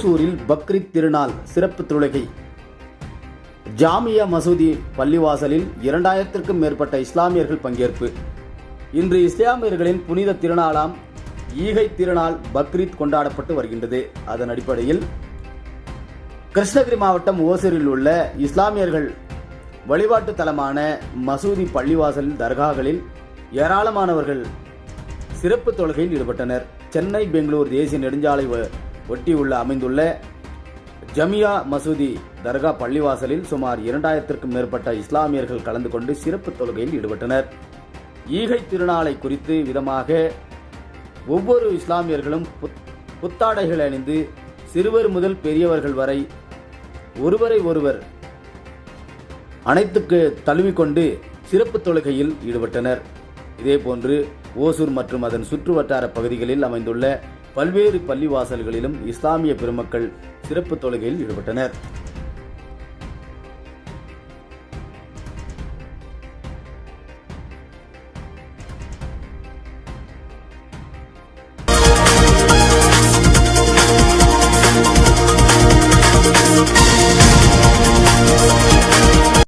ஓசூரில் பக்ரீத் திருநாள் சிறப்பு தொழுகை. ஜாமியா மசூதி பள்ளிவாசலில் இரண்டாயிரத்திற்கும் மேற்பட்ட இஸ்லாமியர்கள் பங்கேற்பு. இன்று இஸ்லாமியர்களின் புனித திருநாளாம் ஈகை திருநாள் பக்ரீத் கொண்டாடப்பட்டு வருகின்றது. அதன் அடிப்படையில் கிருஷ்ணகிரி மாவட்டம் ஓசூரில் உள்ள இஸ்லாமியர்கள் வழிபாட்டு தலமான மசூதி பள்ளிவாசலில் தர்காகளில் ஏராளமானவர்கள் சிறப்பு தொழுகையில் ஈடுபட்டனர். சென்னை பெங்களூர் தேசிய நெடுஞ்சாலை ஒட்டியுள்ள அமைந்துள்ள ஜமியா மசூதி தர்கா பள்ளிவாசலில் சுமார் இரண்டாயிரத்திற்கும் மேற்பட்ட இஸ்லாமியர்கள் கலந்து கொண்டு சிறப்பு தொழுகையில் ஈடுபட்டனர். ஈகை திருநாளை குறித்து விதமாக ஒவ்வொரு இஸ்லாமியர்களும் புத்- புத்தாடைகள் அணிந்து சிறுவர் முதல் பெரியவர்கள் வரை ஒருவரை ஒருவர் அனைத்துக்கு தழுவிக்கொண்டு சிறப்பு தொழுகையில் ஈடுபட்டனர். இதேபோன்று ஓசூர் மற்றும் அதன் சுற்றுவட்டார பகுதிகளில் அமைந்துள்ள பல்வேறு பள்ளிவாசல்களிலும் இஸ்லாமிய பெருமக்கள் சிறப்பு தொழுகையில் ஈடுபட்டனர்.